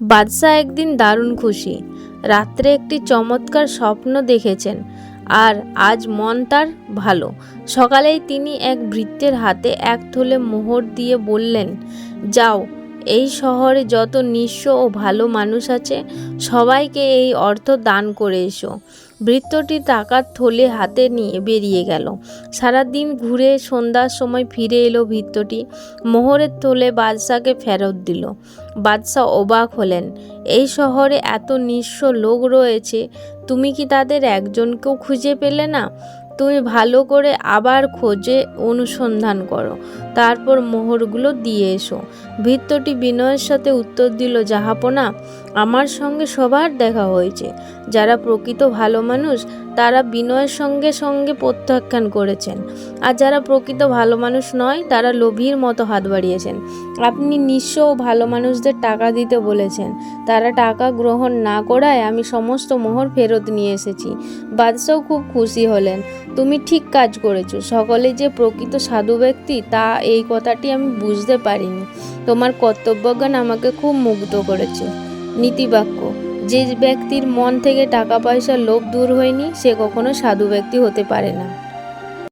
বাদশাহ একদিন দারুণ খুশি। রাত্রে একটি চমৎকার স্বপ্ন দেখেছেন আর আজ মন তার ভালো। সকালেই তিনি এক বৃত্তের হাতে এক থলে মোহর দিয়ে বললেন, যাও, এই শহরে যত নিঃস্ব ও ভালো মানুষ আছে, সবাইকে এই অর্থ দান করে এসো। ভৃত্যটি টাকার থলে হাতে নিয়ে বেরিয়ে গেল। সারাদিন ঘুরে সন্ধ্যার সময় ফিরে এলো বৃত্তটি। মোহরের থলে বাদশাকে ফেরত দিল। বাদশাহ অবাক হলেন, এই শহরে এত নিঃস্ব লোক রয়েছে, তুমি কি তাদের একজনকেও খুঁজে পেলে না? তুমি ভালো করে আবার খোঁজে অনুসন্ধান করো। তারপর মোহরগুলো দিয়ে এসো। ভৃত্যটি বিনয়ের সাথে উত্তর দিল, জাহাপনা, আমার সঙ্গে সবার দেখা হয়েছে। যারা প্রকৃত ভালো মানুষ, তারা বিনয়ের সঙ্গে সঙ্গে প্রত্যাখ্যান করেছেন। আর যারা প্রকৃত ভালো মানুষ নয়, তারা লোভীর মতো হাত বাড়িয়েছেন। আপনি নিঃস্ব ও ভালো মানুষদের টাকা দিতে বলেছেন। তারা টাকা গ্রহণ না করায় আমি সমস্ত মোহর ফেরত নিয়ে এসেছি। বাদশাহ খুব খুশি হলেন। তুমি ঠিক কাজ করেছ। সকলে যে প্রকৃত সাধু ব্যক্তি, তা এই কথাটি আমি বুঝতে পারিনি। তোমার কর্তব্যজ্ঞান আমাকে খুব মুগ্ধ করেছে। নীতিবাক্য, যে ব্যক্তির মন থেকে টাকা পয়সার লোভ দূর হয়নি, সে কখনো সাধু ব্যক্তি হতে পারে না।